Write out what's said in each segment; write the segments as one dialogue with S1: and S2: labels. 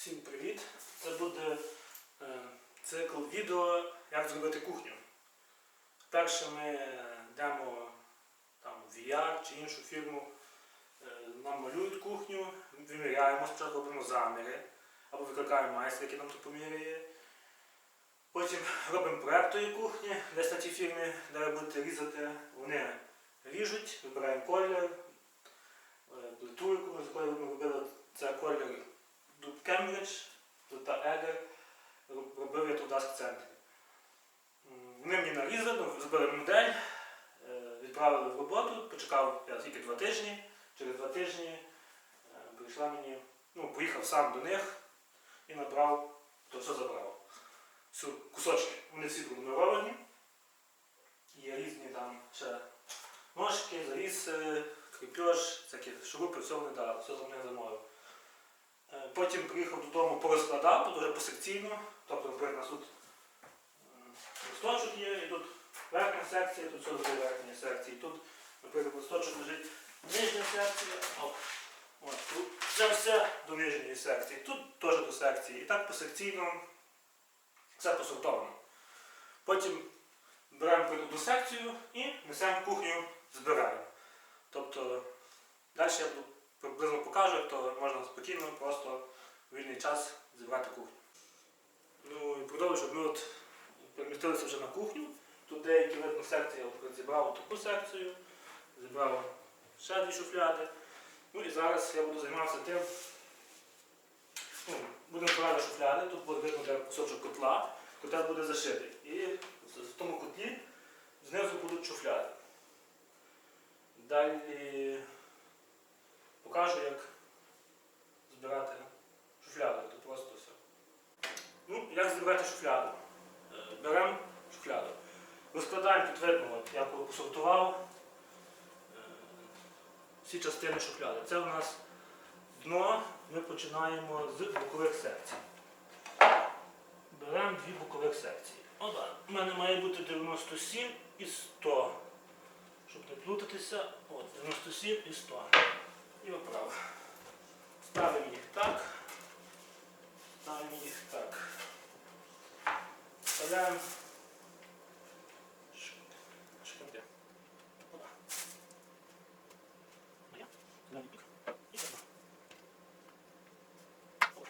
S1: Всім привіт! Це буде е, цикл відео, як зробити кухню. Перше ми йдемо там, в VR чи іншу фірму, е, нам малюють кухню, виміряємо, спочатку робимо заміри, або викликаємо майстра, який нам то поміряє. Потім робимо проєкт тої кухні, десь на тій фірмі, де ви будете різати. Вони ріжуть, вибираємо колір, е, плиту, яку ми з якою ми робили, це колір Кембридж, та Егер, робив я тут в центрі. Вони мені нарізали, зробили модель, е, відправили в роботу, почекав я тільки два тижні. Через два тижні е, прийшла мені, ну, поїхав сам до них і набрав, то все забрав. Всю кусочки, вони всі пронумеровані. Є різні там ще ножки, зарізи, кріпеж, всякі шурупи, все вони дали, все за мене замовив. Е, Потім приїхав додому, порозкладав, тут вже посекційно. Тобто, наприклад, тут листочок є, і тут верхня секція, тут все зробили верхня секція. Тут, наприклад, листочок лежить нижня секція. Оп. От, тут це все до нижньої секції. Тут теж до секції. І так посекційно все посортовано. Потім беремо одну секцію і несемо кухню, збираємо. Тобто далі я буду приблизно покажу, то можна спокійно, просто в вільний час зібрати кухню. Ну і продовжую, ми от перемістилися вже на кухню. Тут деякі видно секції, я зібрав таку секцію, зібрав ще дві шуфляди. Ну і зараз я буду займатися тим. Ну, будемо брати шуфляди, тут буде видно кусочок котла, котел буде зашитий. І в тому котлі знизу будуть шуфляди. Далі покажу, як збирати шуфляду. Це просто все. Ну, як збирати шуфляду? Е, Беремо шуфляду. Розкладаємо тут видно, от, я посортував е, всі частини шуфляди. Це у нас дно, ми починаємо з бокових секцій. Беремо дві бокових секції. Ода. У мене має бути 97 і 100. Щоб не плутатися, от 97 і 100. І вправо. Ставимо їх так. Ставимо їх так. Вставляємо ш- шкарпи. Опа. Моя. Далі бік. І так. Опа.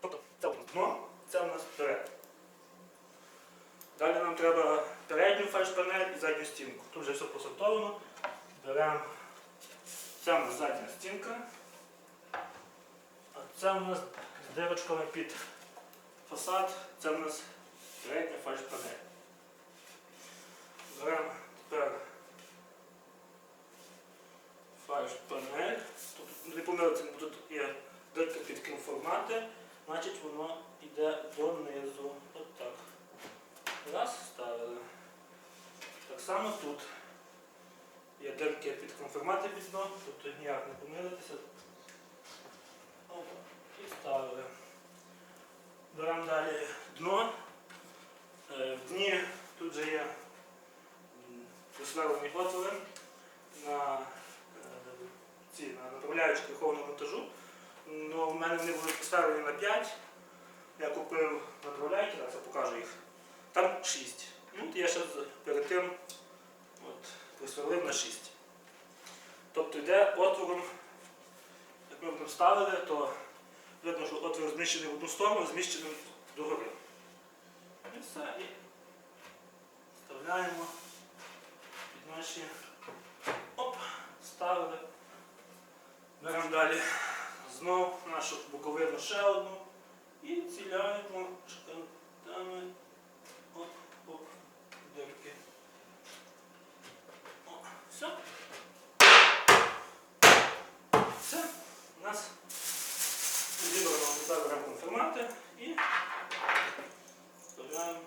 S1: Тобто це у нас дно, це у нас перед. Далі нам треба фальш-панель і задню стінку. Тут вже все посортовано. Беремо. Це у нас задня стінка. А це у нас з дирочками під фасад. Це у нас передня фальш-панель. Беремо тепер фальш-панель. Тут не помилитися, бо тут є дирка під кінформати, значить воно йде донизу. От так. Раз, ставили. Так само тут є дирки під конформати під тобто ніяк не помилитися. І ставили. Беремо далі дно. Е, В дні тут же є м, присверлені отвори на е, ці на направляючі верховного монтажу. Ну, в мене вони були поставлені на 5. Я купив направляйки, зараз я покажу їх. Там 6. Ну, я ще перед тим от, на 6. Тобто йде отвором, як ми будемо ставили, то видно, що отвір зміщений в одну сторону, зміщений догори. І все. І вставляємо під наші. Оп, ставили. Беремо далі знову нашу боковину ще одну і ціляємо шкантами. Оп, оп, дирки. О, все. Все. У нас зібрано тепер беремо і вставляємо.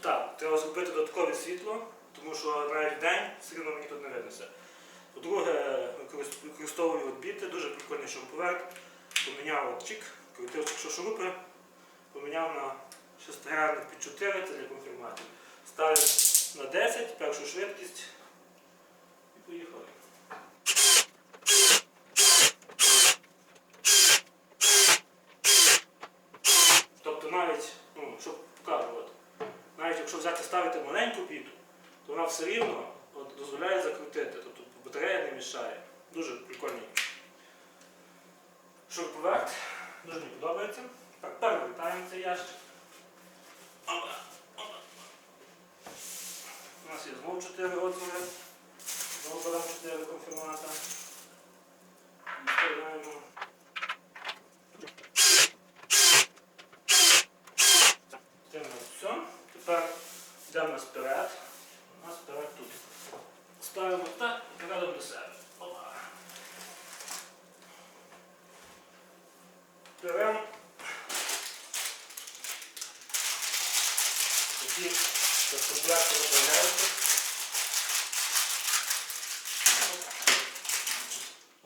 S1: Так, треба зробити додаткове світло, тому що навіть день все одно мені тут не виднося. По-друге, використовую от біти, дуже прикольний шуруповерт. Поміняв от чик, крутив шурупи, поміняв на шестигранник під 4, це для конфірматів. Ставив на 10, першу швидкість, все рівно дозволяє закрутити. Тобто батарея не мішає. Дуже прикольний. Шуруповерт. Дуже мені подобається. Так, перевертаємо цей ящик. У нас є знову 4 отвори. Знову беремо 4 конфірмата. Вставляємо. Тим все. Тепер йдемо вперед. У нас вперед тут. Ставимо так і передом до себе. Опа. Беремо такі комплекти виправляються.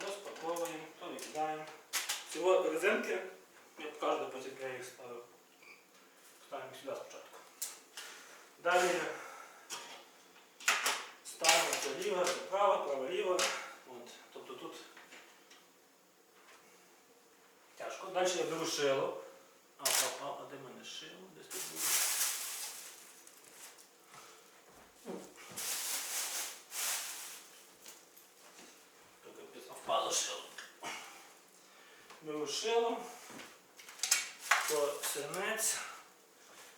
S1: Розпаковуємо, то викидаємо. Всього резинки, я покажу, потім я їх ставив. Ставимо сюди спочатку. Далі ставимо це ліво, це право, право, ліво. От. Тобто тут тяжко. Далі я беру шило. А, а, а, а де мене шило? Десь тут було. Тут капець, а впало шило. Беру шило, то синець.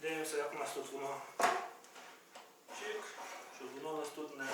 S1: Дивимося, як у нас тут воно чик, щоб воно у нас тут не,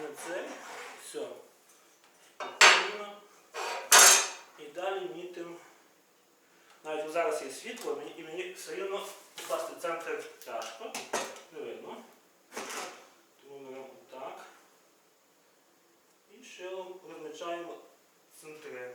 S1: не це. Все. Спокійно. І далі мітим. Навіть зараз є світло, і мені все рівно покласти центр тяжко. Не видно. Тому беремо так. І шилом визначаємо центри.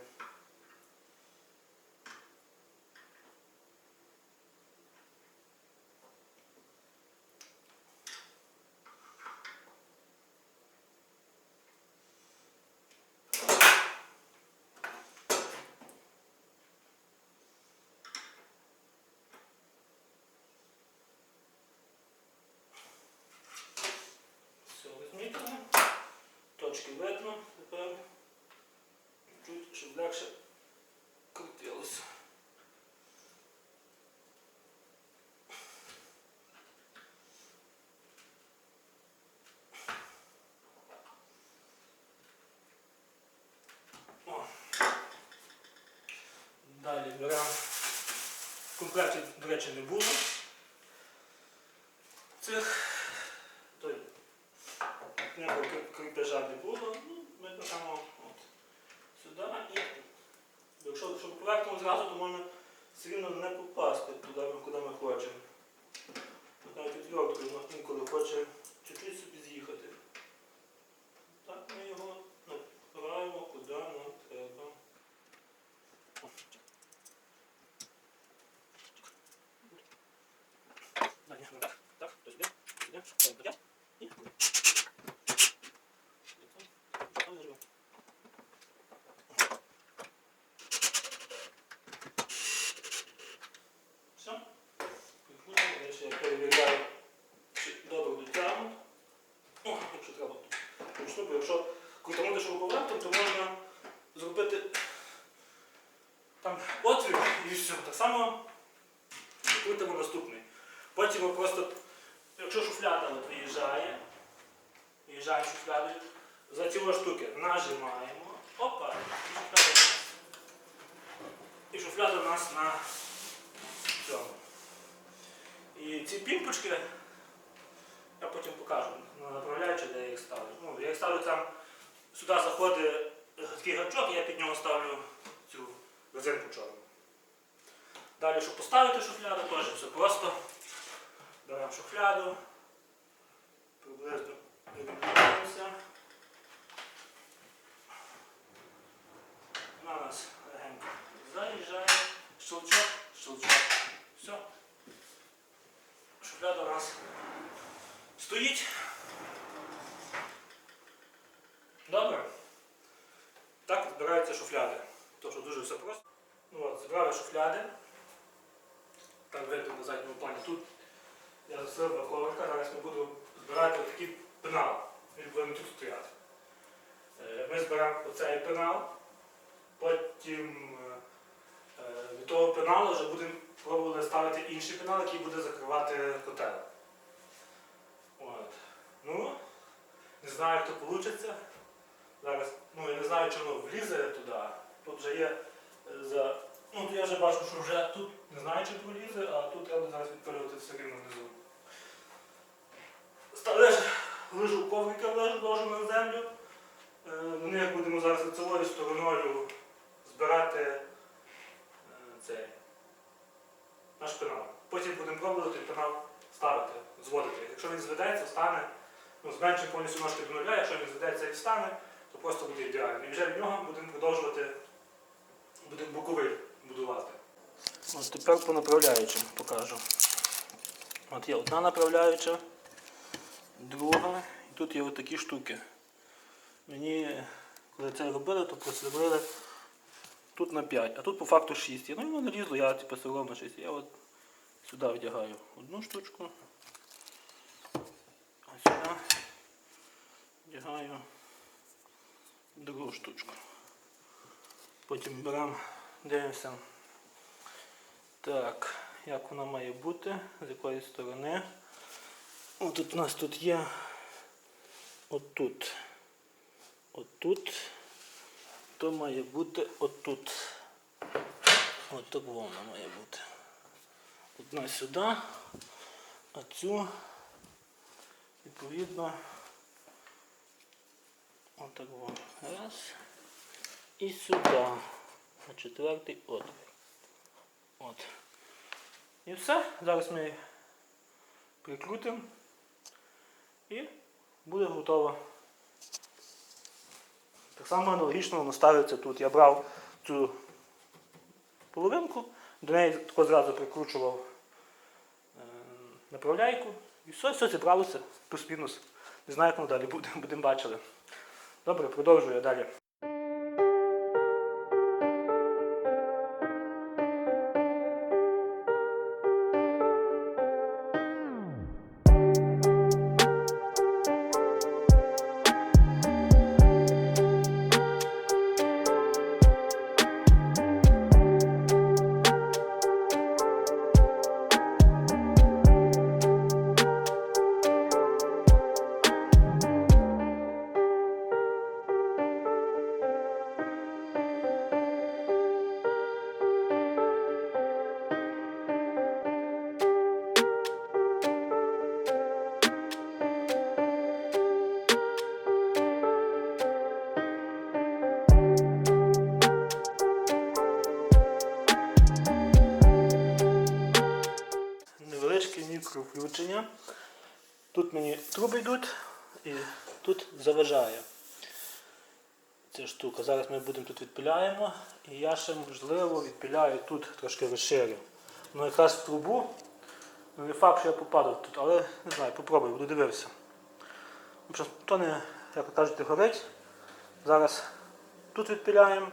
S1: Все розмітимо. Точки видно тепер. Чуть, щоб легше крутилося. Далі беремо. В комплекті, до речі, не було. Цих той ніякого крі- кріпежа не було. Ну, ми беремо от сюди і якщо щоб поверхнемо зразу, то можна все рівно не попасти туди, ми- куди ми хочемо. От навіть відвертку інколи хоче чуть-чуть собі з'їхати. Так ми його направимо куди нам треба. Далі, так, так, то сюди, сюди, так, так, і там заживемо. Все. Відкрутимо, далі я перевіряю, чи добре дотягнуть. О, якщо треба. Почну, бо якщо крутанути шуруповертом, то можна зробити там отвір і все. Так само крутимо наступний. Потім ми просто, якщо шуфляда от виїжджає, виїжджає шуфлядою, за ці ось штуки нажимаємо. Опа! І шуфляда, і шуфляда у нас на цьому. І ці пімпочки я потім покажу, направляючи, де я їх ставлю. Ну, я їх ставлю там, сюди заходить такий гачок, я під нього ставлю цю резинку чорну. Далі, щоб поставити шуфляду, теж все просто. Беремо шуфляду, приблизно відмовляємося. Вона у нас легенько заїжджає, щелчок, щелчок. Все. Шуфляда у нас стоїть. Добре. Так збираються шуфляди. Тож дуже все просто. Ну от, Збирали шуфляди. Там видно на задньому плані. Тут я засилив коврика, зараз ми буду збирати такий пенал. Він буде тут стояти. Е, Ми зберемо оцей пенал, потім е, е, від того пеналу вже будемо пробувати ставити інший пенал, який буде закривати котел. Знаю, як то вийде. Зараз, ну я не знаю, чи воно влізе туди. Тут вже є е, за. Ну, я вже бачу, що вже тут не знаю, чи пролізе, а тут треба зараз відпилювати все рівно внизу. Ставиш, лежу коврика, ложу на землю. Е, На них будемо зараз лицевою стороною збирати е, цей наш пенал. Потім будемо пробувати пенал ставити, зводити. Якщо він зведеться, стане, ну, зменшимо повністю ножки до нуля, якщо він зведеться і встане, то просто буде ідеально. І вже від нього будемо продовжувати, будемо боковий будувати. От тепер по направляючим покажу. От є одна направляюча, друга, і тут є отакі штуки. Мені, коли це робили, то просверлили тут на 5, а тут по факту 6. Ну і воно лізло, я типу сверлив на 6. Я от сюди вдягаю одну штучку, а сюди вдягаю другу штучку. Потім беремо, дивимося. Так, як вона має бути, з якої сторони. От у нас тут є отут. Отут. То має бути отут. От так вона має бути. Одна сюди, а цю відповідно отак вона. Раз. І сюди. На четвертий отвір. От. І все. Зараз ми прикрутимо і буде готово. Так само аналогічно воно ставиться тут. Я брав цю половинку, до неї тако зразу прикручував е, направляйку і все, все зібралося, плюс-мінус. Не знаю, як воно далі буде, будемо бачили. Добре, продовжую далі. Невеличке мікровключення. Тут мені труби йдуть і тут заважає ця штука. Зараз ми будемо тут відпиляємо. І я ще можливо відпиляю тут трошки розширю. Ну якраз в трубу. Ну, не факт, що я попаду тут, але не знаю, попробую, буду дивитися. В То не, як ви кажете, горить. Зараз тут відпиляємо,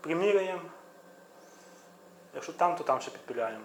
S1: приміряємо. Якщо там, то там ще підпиляємо.